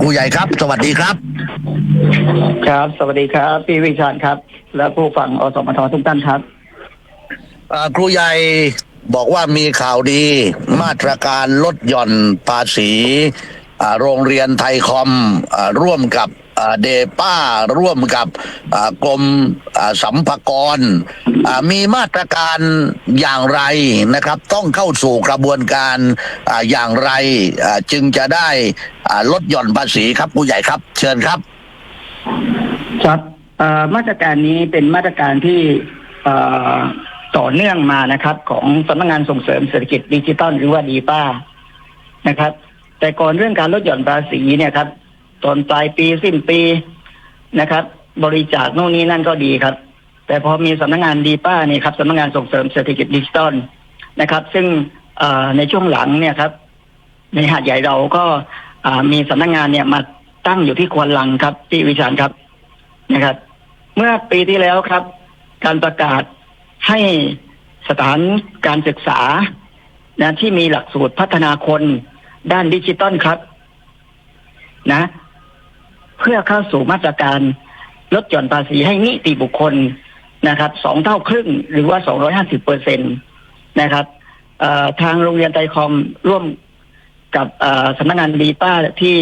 ครูใหญ่ครับ สวัสดีครับ ครับ สวัสดีครับพี่วิชาญครับ และผู้ฟังอสมททุกท่านครับเอ่อครูใหญ่บอกว่ามีข่าวดี มาตรการลดหย่อนภาษีอ่าโรงเรียนไทยคอมอ่าร่วมกับอ่า เดป้าร่วมกับกรมสัมภากรมีมาตรการอย่างไรนะครับ ต้องเข้าสู่กระบวนการออย่างไรจึงจะได้ลดหย่อนภาษีครับครูใหญ่ครับ เชิญครับ ครับมาตรการนี้เป็นมาตรการที่ต่อเนื่องมานะครับ ของสำนักงานส่งเสริมเศรษฐกิจดิจิทัลหรือว่าดีป้านะครับ แต่ก่อนเรื่องการลดหย่อนภาษีเนี่ยครับ ตอนปลายปีสิ้นปีนะครับ บริจาคโน่นนี่นั่นก็ดีครับ แต่พอมีสำนักงานดีป้านี่ครับสำนักงานส่งเสริมเศรษฐกิจดิจิทัลนะครับ ซึ่งในช่วงหลังเนี่ยครับ ในหาดใหญ่เราก็มีสำนักงานเนี่ยมาตั้งอยู่ที่ควนลังครับที่วิชาญครับนะครับ เมื่อปีที่แล้วครับ การประกาศให้สถานการศึกษานะที่มีหลักสูตรพัฒนาคนด้านดิจิตอลครับ นะ เพื่อเข้าสู่มาตรการลดหย่อนภาษีให้นิติบุคคลนะครับสองเท่าครึ่งหรือว่าสองร้อยห้าสิบเปอร์เซ็นตนะครับทางโรงเรียนไตรคอมร่วมกับสำนักงานดีป้าที่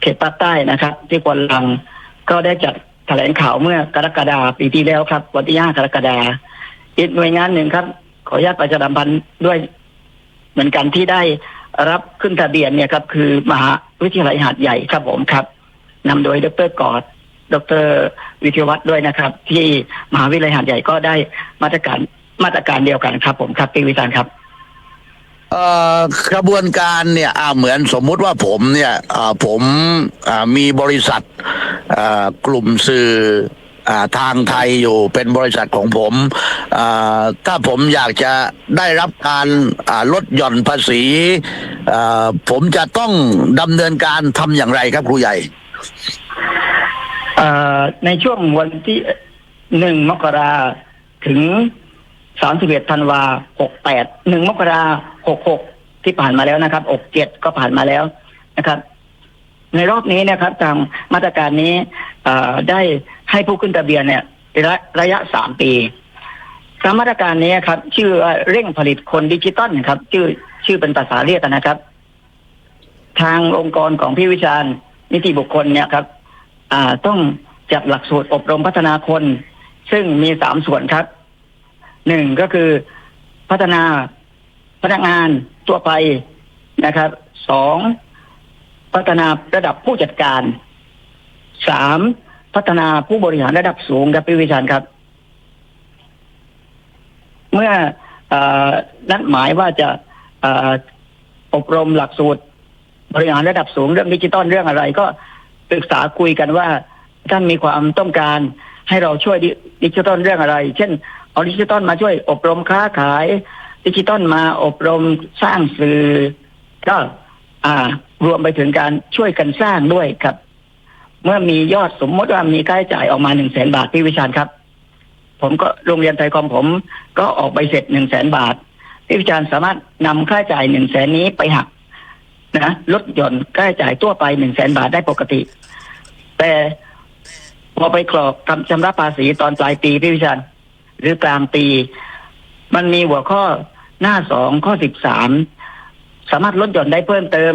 เขตภาคใต้นะครับ ที่กวนลังก็ได้จัดแถลงข่าวเมื่อกรกฎาปีที่แล้วครับ วันที่5กรกฎาอีกหน่วยงานหนึ่งครับ ขออนุญาตประชาสัมพันธ์ด้วย เหมือนกันที่ได้รับขึ้นทะเบียนเนี่ยครับ คือมหา วิทยาลัยหาดใหญ่ครับผมครับนำโดยดรกอดดรวิทยวัฒน์ด้วยนะครับ ที่มหาวิทยาลัยหาดใหญ่ก็ได้มาตรการมาตรการเดียวกันครับ ผมครับปีวิจารณ์ครับกระบวนการเนี่ยเหมือนสมมุติว่าผมเนี่ยผมมีบริษัทกลุ่มสื่อทางไทยอยู่เป็นบริษัทของผม ถ้าผมอยากจะได้รับการลดหย่อนภาษี ผมจะต้องดำเนินการทำอย่างไรครับครูใหญ่อ่อในช่วงวันที่หนึ่งมกราถึงสามสิบเอ็ดธันวาหกแปดหนึ่งมกราหกหกที่ผ่านมาแล้วนะครับอกเจ็ดก็ผ่านมาแล้วนะครับ ในรอบนี้นะครับทางมาตรการนี้อ่อได้ให้ผู้ขึ้นทะเบียนเนี่ยระระยะสามปีตามมาตรการนี้ครับ ชื่อเร่งผลิตคนดิจิตอลครับ ชื่อ ชื่อเป็นภาษาเรียกนะครับ ทางองค์กรของพี่วิชาญนิติบุคคลเนี่ยครับ อ่าต้องจัดหลักสูตรอบรมพัฒนาคน ซึ่งมีสามส่วนครับหนึ่งก็คือพัฒนาพนักงานตัวไปนะครับสองพัฒนาระดับผู้จัดการสามพัฒนาผู้บริหารระดับสูงครับพี่วิชาญครับ เมื่ออนัดหมายว่าจะ อบรมหลักสูตร บริหารระดับสูงเรื่องดิจิตอลเรื่องอะไร ก็ปรึกษาคุยกันว่าท่านมีความต้องการให้เราช่วยดิดิจิตอลเรื่องอะไร เช่นเอาดิจิตอลมาช่วยอบรมค้าขาย ดิจิตอลมาอบรมสร้างสื่อ ก็อ่ารวมไปถึงการช่วยกันสร้างด้วยครับ เมื่อมียอดสมมติว่ามีค่าใช้จ่ายออกมาหนึ่งแสนบาทพี่วิชาญครับ ผมก็โรงเรียนไทยคอมผม ก็ออกใบเสร็จหนึ่งแสนบาท พี่วิชาญสามารถนำค่าใช้จ่ายหนึ่งแสนนี้ไปหักนะลดหย่อนค่าใช้จ่ายทั่วไปหนึ่งแสนบาทได้ปกติ แต่พอไปกรอกคำชำระภาษีตอนปลายปีพี่วิชันหรือกลางปี มันมีหัวข้อหน้าสองข้อสิบสามสามารถลดหย่อนได้เพิ่มเติม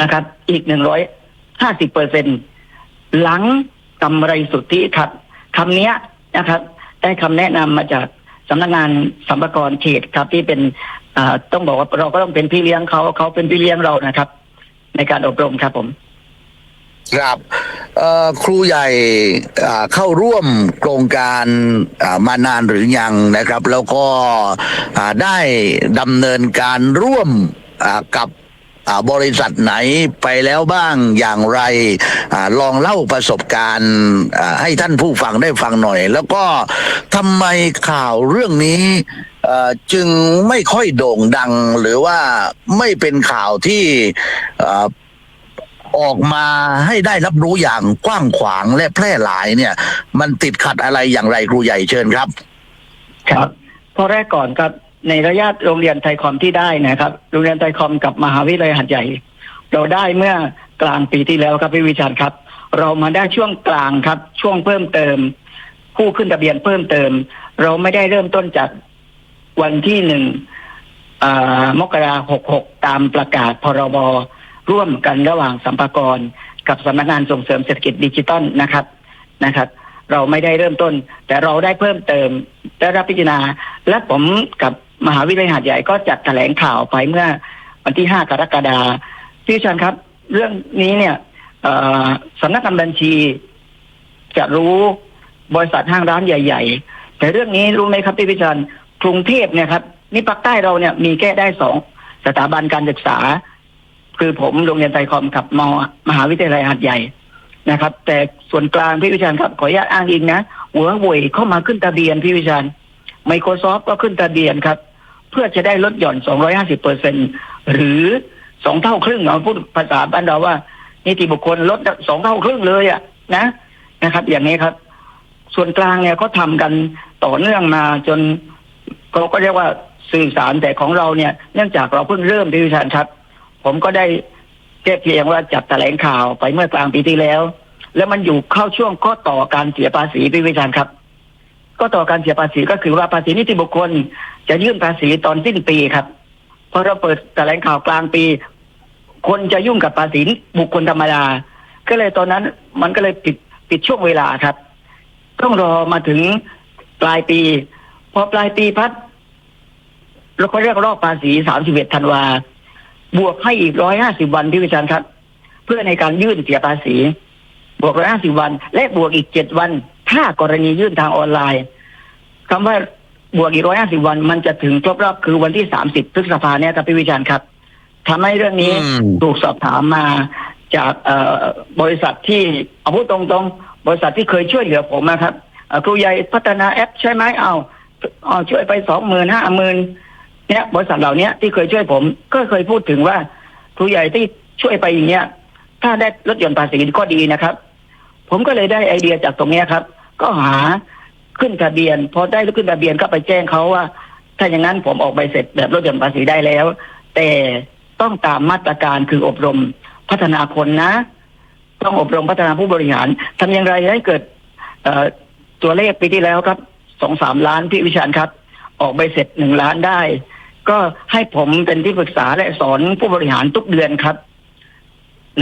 นะครับ อีกหนึ่งร้อยห้าสิบเปอร์เซ็นหลังกำไรสุทธิครับคำนี้นะครับ ได้คำแนะนำมาจาก สำนักงานสัมภากรเขตครับ ที่เป็นต้องบอกว่าเราก็ต้องเป็นพี่เลี้ยงเขาเขาเป็นพี่เลี้ยงเรานะครับ ในการอบรมครับผมครับครูใหญ่เข้าร่วมโครงการมานานหรือยังนะครับ แล้วก็ได้ดำเนินการร่วมกับ บริษัทไหนไปแล้วบ้างอย่างไรอลองเล่าประสบการณ์ให้ท่านผู้ฟังได้ฟังหน่อย แล้วก็ทำไมข่าวเรื่องนี้จึงไม่ค่อยโด่งดังหรือว่าไม่เป็นข่าวที่ออออกมาให้ได้รับรู้อย่างกว้างขวางและแพร่หลายเนี่ย มันติดขัดอะไรอย่างไรครูใหญ่เชิญครับ ครับข้อแรกก่อนครับ ในระยะโรงเรียนไทยคอมที่ได้นะครับ โรงเรียนไทยคอมกับมหาวิทยาลัยหัดใหญ่ เราได้เมื่อกลางปีที่แล้วครับพี่วิชาครับ เรามาได้ช่วงกลางครับ ช่วงเพิ่มเติม ผู้ขึ้นทะเบียนเพิ่มเติม เราไม่ได้เริ่มต้นจากวันที่หนึ่งอ่ามกราหกหกตามประกาศพรบร่วมกันระหว่างสัมภากรกับสำนักงานส่งเสริมเศรษฐกิจดิจิตอลนะครับนะครับ เราไม่ได้เริ่มต้น แต่เราได้เพิ่มเติมได้รับพิจารณาและผมกับมหาวิทยาลัยหาดใหญ่ก็จัดแถลงข่าวไปเมื่อวันที่ 5 กรกฎาคมพี่ชันครับ เรื่องนี้เนี่ยสำนักงานบัญชี จะรู้บริษัทห้างร้านใหญ่ ๆ แต่เรื่องนี้รู้ไหมครับพี่พิชันกรุงเทพเนี่ยครับนี่ภาคใต้เราเนี่ยมีแค่ได้สองสถาบันการศึกษา คือผมโรงเรียนไทยคอมกับมมหาวิทยาลัยหาดใหญ่นะครับ แต่ส่วนกลางพี่วิชาญครับขออนุญาตอ้างอิงนะหัวเว่ยเข้ามาขึ้นทะเบียนพี่วิชาญ Microsoft ก็ขึ้นทะเบียนครับ เพื่อจะได้ลดหย่อน 250เปอร์เซ็นหรือสองเท่าครึ่งเอาพูดภาษาบ้านเราว่า นิติบุคคลลดสองเท่าครึ่งเลยอะนะนะครับ อย่างนี้ครับ ส่วนกลางเนี่ยเขาทำกันต่อเนื่องมาจนเขาก็เรียกว่าสื่อสารแต่ของเราเนี่ย เนื่องจากเราเพิ่งเริ่มพี่วิชาญครับ ผมก็ได้แค่เพียงว่าจัดแถลงข่าวไปเมื่อกลางปีที่แล้ว แล้วมันอยู่เข้าช่วงข้อต่อการเสียภาษีพี่วิชาญครับ ก็ต่อการเสียภาษีก็คือว่าภาษีนิติบุคคล จะยื่นภาษีตอนสิ้นปีครับเพอเราเปิดแถลงข่าวกลางปี คนจะยุ่งกับภาษีบุคคลธรรมดา ก็เลยตอนนั้นมันก็เลยปิดปิดช่วงเวลาครับ ต้องรอมาถึงปลายปี พอปลายปีพัดเราก็เรียกรอบภาษีสามสิบเอ็ดธันวา บวกให้อีกร้อยห้าสิบวันที่วิจารณ์ครับ เพื่อในการยื่นเสียภาษี บวกร้อยห้าสิบวัน และบวกอีกเจ็ดวัน ถ้ากรณียื่นทางออนไลน์คำว่าบวกอีกร้อยห้าสิบวัน มันจะถึงครบรอบคือวันที่สามสิบพฤษภาเนี่ยครับพี่วิจารณ์ครับทำให้เรื่องนี้อืมถูกสอบถามมาจากเอ่อบริษัทที่เอาพูดตรงๆ บริษัทที่เคยช่วยเหลือผมนะครับเอ่อครูใหญ่พัฒนาแอปใช่ไหมเอาเอาช่วยไปสองหมื่นห้าหมื่นเนี่ยบริษัทเหล่านี้ที่เคยช่วยผม ก็เคยพูดถึงว่าครูใหญ่ที่ช่วยไปอย่างเงี้ยถ้าได้ลดหย่อนภาษีก็ดีนะครับ ผมก็เลยได้ไอเดียจากตรงนี้ครับ ก็หาขึ้นทะเบียนพอได้ขึ้นทะเบียนก็ไปแจ้งเขาว่า ถ้าอย่างนั้นผมออกใบเสร็จแบบลดหย่อนภาษีได้แล้ว แต่ต้องตามมาตรการคืออบรมพัฒนาคนนะ ต้องอบรมพัฒนาผู้บริหารทำอย่างไรให้เกิดตัวเลขปีที่แล้วครับสองสามล้านพี่วิชาญครับ ออกใบเสร็จหนึ่งล้านได้ ก็ให้ผมเป็นที่ปรึกษาและสอนผู้บริหารทุกเดือนครับ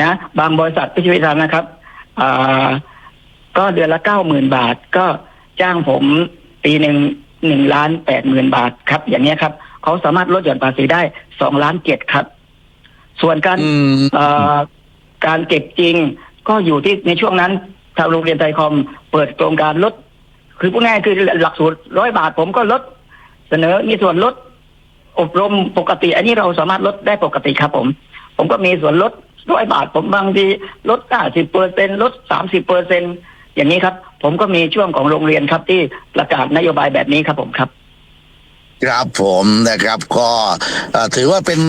นะ บางบริษัทพี่วิชานะครับ ก็เดือนละเก้าหมื่นบาท ก็จ้างผมปีหนึ่งหนึ่งล้านแปดหมื่นบาทครับ อย่างเนี้ยครับเขาสามารถลดหย่อนภาษีได้สองล้านเจ็ดครับ ส่วนการอืมเอ่อการเก็บจริงก็อยู่ที่ในช่วงนั้นทางโรงเรียนไทยคอมเปิดโครงการลด คือพูดง่ายๆคือหลักสูตรร้อยบาทผมก็ลด เสนอมีส่วนลด อบรมปกติ อันนี้เราสามารถลดได้ปกติครับผม ผมก็มีส่วนลด ร้อยบาทผมบางทีลดห้าสิบเปอร์เซ็นลดสามสิบเปอร์เซ็นอย่างนี้ครับ ผมก็มีช่วงของโรงเรียนครับที่ประกาศนโยบายแบบนี้ครับผมครับครับผมนะครับก็ถือว่าเป็น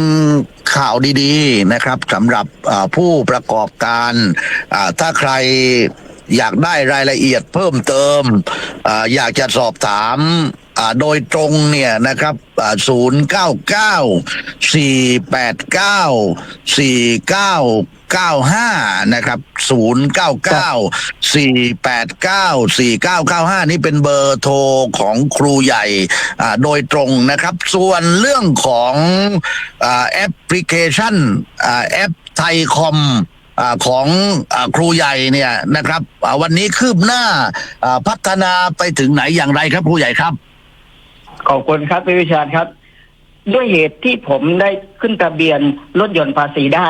ข่าวดีๆนะครับสำหรับผู้ประกอบการถ้าใคร อยากได้รายละเอียดเพิ่มเติมออยากจะสอบถามโดยตรงเนี่ยนะครับศูนย์เก้าเก้าสี่แปดเก้าสี่เก้าเก้าห้านะครับศูนย์เก้าเก้าสี่แปดเก้าสี่เก้าเก้าห้านี่เป็นเบอร์โทรของครูใหญ่โดยตรงนะครับ ส่วนเรื่องของอแอปพลิเคชันแอปไทยคอม ของครูใหญ่เนี่ยนะครับวันนี้คืบหน้าพัฒนาไปถึงไหนอย่างไรครับครูใหญ่ครับ ขอบคุณครับพี่วิชาครับ ด้วยเหตุที่ผมได้ขึ้นทะเบียนลดหย่อนภาษีได้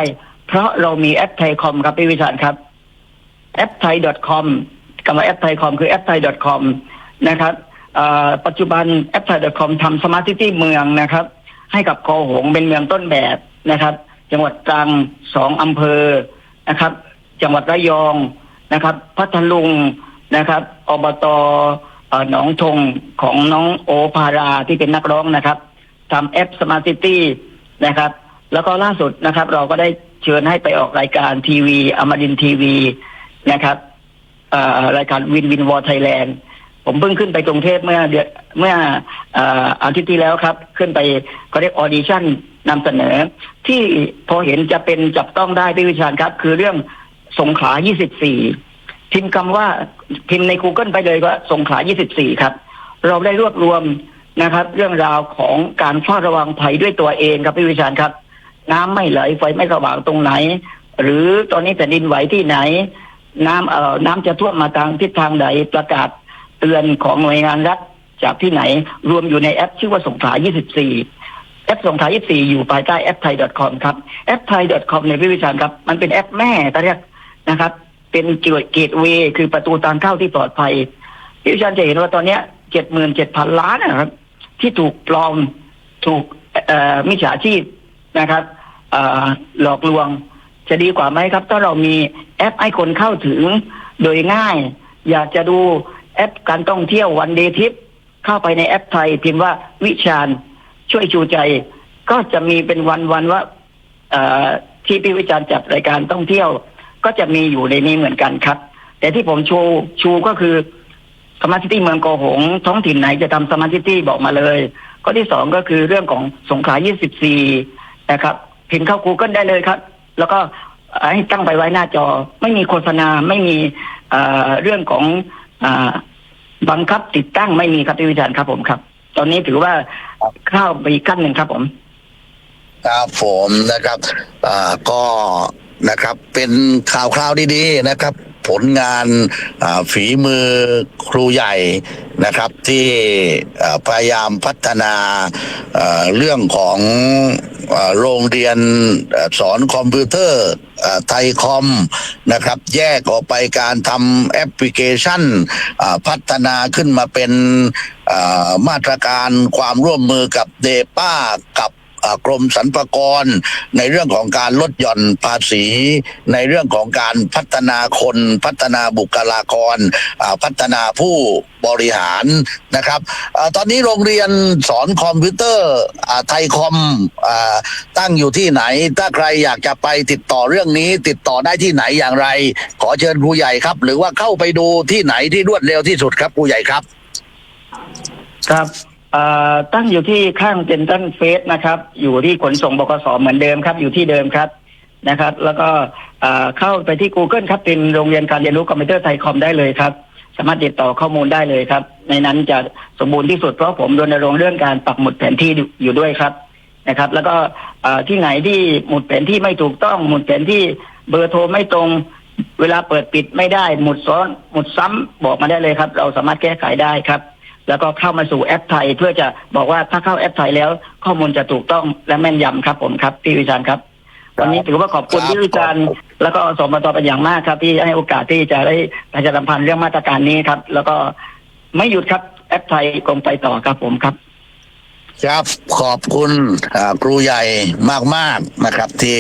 เพราะเรามีแอปไทยคอมครับพี่วิชาครับแอปไทย .com คำว่าแอปไทยคอมคือแอปไทย .com นะครับปัจจุบันแอปไทย .com ทำสมาร์ทซิตี้เมืองนะครับ ให้กับคอหงเป็นเมืองต้นแบบนะครับ จังหวัดตรังสองอำเภอ นะครับ จังหวัดระยองนะครับ พัทลุงนะครับอบตหนองทงของน้องโอภาราที่เป็นนักร้องนะครับทำแอปสมาร์ทซิตี้นะครับ แล้วก็ล่าสุดนะครับ เราก็ได้เชิญให้ไปออกรายการทีวีอมรินทีวีนะครับรายการวินวินวอร์ไทยแลนด์ ผมเพิ่งขึ้นไปกรุงเทพเมื่อเดือนเมื่อออาทิตย์ที่แล้วครับ ขึ้นไปเขาเรียกออดิชั่นนำเสนอ ที่พอเห็นจะเป็นจับต้องได้พี่วิชาญครับ คือเรื่องสงขลา 24 พิมพ์คำว่าพิมพ์ใน Google ไปเลยว่าสงขลา 24 ครับ เราได้รวบรวมนะครับ เรื่องราวของการเฝ้าระวังภัยด้วยตัวเองครับพี่วิชาญครับ น้ำไม่ไหลไฟไม่สว่างตรงไหน หรือตอนนี้แผ่นดินไหวที่ไหน น้ำเอ่อน้ำจะท่วมมาทางทิศทางใดประกาศ เตือนของหน่วยงานรัฐจากที่ไหนรวมอยู่ในแอปชื่อว่าสงขลา24 แอปสงขลา24 อยู่ภายใต้แอปไทย .com ครับแอปไทย .com ในยพี่วิชาญครับ มันเป็นแอปแม่ตอนเรียกนะครับ เป็นเกตเวย์คือประตูทางเข้าที่ปลอดภัยพี่วิชาญจะเห็นว่าตอนนี้เจ็ดหมื่นเจ็ดพันล้านนะครับ ที่ถูกปลอมถูกมิจฉาชีพนะครับหลอกลวงจะดีกว่าไหมครับ ถ้าเรามีแอปให้คนเข้าถึงโดยง่าย อยากจะดู แอปการท่องเที่ยววันเดทิปเข้าไปในแอปไทย พิมพ์ว่าวิชาญช่วยชูใจ ก็จะมีเป็นวันวันว่าที่พี่วิจารณ์จัดรายการท่องเที่ยว ก็จะมีอยู่ในนี้เหมือนกันครับ แต่ที่ผมชูชูก็คือสมาร์ทซิตี้เมืองโกหง ท้องถิ่นไหนจะทำสมาร์ทซิตี้บอกมาเลยข้อที่สองก็คือเรื่องของสงขลา24 นะครับพิมพ์เข้า Google ได้เลยครับ แล้วก็ให้ตั้งไปไว้หน้าจอ ไม่มีโฆษณาไม่มีเอ่อเรื่องของ บังคับติดตั้งไม่มีครับพี่วิจารณ์ครับผมครับ ตอนนี้ถือว่าเข้าไปอีกขั้นหนึ่งครับผม ครับผมนะครับ อ่าก็นะครับ เป็นข่าวคราวดีๆนะครับ ผลงานฝีมือครูใหญ่นะครับที่พยายามพัฒนาเรื่องของโรงเรียนสอนคอมพิวเตอร์ไทยคอมนะครับ แยกออกไปการทำแอปพลิเคชันพัฒนาขึ้นมาเป็นมาตรการความร่วมมือกับเดป้ากับ กรมสรรพากร ในเรื่องของการลดหย่อนภาษี ในเรื่องของการพัฒนาคนพัฒนาบุคลากร พัฒนาผู้บริหารนะครับอตอนนี้โรงเรียนสอนคอมพิวเตอร์ไทยคอมอตั้งอยู่ที่ไหน ถ้าใครอยากจะไปติดต่อเรื่องนี้ ติดต่อได้ที่ไหนอย่างไร ขอเชิญครูใหญ่ครับ หรือว่าเข้าไปดูที่ไหนที่รวดเร็วที่สุดครับครูใหญ่ครับ ครับ อ่อตั้งอยู่ที่ข้างเซ็นทรัลเฟสนะครับ อยู่ที่ขนส่งบกสเหมือนเดิมครับ อยู่ที่เดิมครับนะครับ แล้วก็เอ่อเข้าไปที่ Google ครับเป็นโรงเรียนการเรียนรู้คอมพิวเตอร์ไทยคอมได้เลยครับ สามารถติดต่อข้อมูลได้เลยครับ ในนั้นจะสมบูรณ์ที่สุดเพราะผมรณรงค์เรื่องการปักหมุดแผนที่อยู่ด้วยครับนะครับ แล้วก็ที่ไหนที่หมุดแผนที่ไม่ถูกต้องหมุดแผนที่เบอร์โทรไม่ตรง เวลาเปิดปิดไม่ได้ หมุดซ้อนหมุดซ้ำบอกมาได้เลยครับ เราสามารถแก้ไขได้ครับ แล้วก็เข้ามาสู่แอปไทย เพื่อจะบอกว่าถ้าเข้าแอปไทยแล้ว ข้อมูลจะถูกต้องและแม่นยำครับผมครับพี่วิจารณ์ครับวันนี้ถือว่าขอบคุณครับพี่วิจารณ์แล้วก็สมตเป็นอย่างมากครับ ที่ให้โอกาสที่จะได้ประชาสัมพันธ์เรื่องมาตรการนี้ครับ แล้วก็ไม่หยุดครับแอปไทยคงไปต่อครับผมครับ ครับขอบคุณครูใหญ่มาก ๆ นะครับ ที่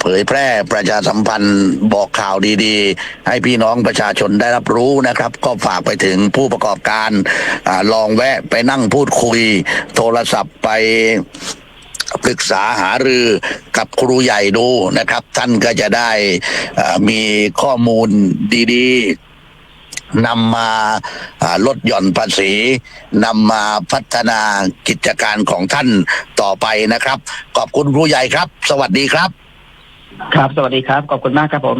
เผยแพร่ประชาสัมพันธ์บอกข่าวดีๆ ให้พี่น้องประชาชนได้รับรู้นะครับ ก็ฝากไปถึงผู้ประกอบการอลองแวะไปนั่งพูดคุย โทรศัพท์ไปปรึกษาหารือกับครูใหญ่ดูนะครับ ท่านก็จะได้มีข้อมูลดี ๆ นำมาลดหย่อนภาษีนำมาพัฒนากิจการของท่านต่อไปนะครับ ขอบคุณครูใหญ่ครับ สวัสดีครับ ครับ สวัสดีครับ ขอบคุณมากครับผม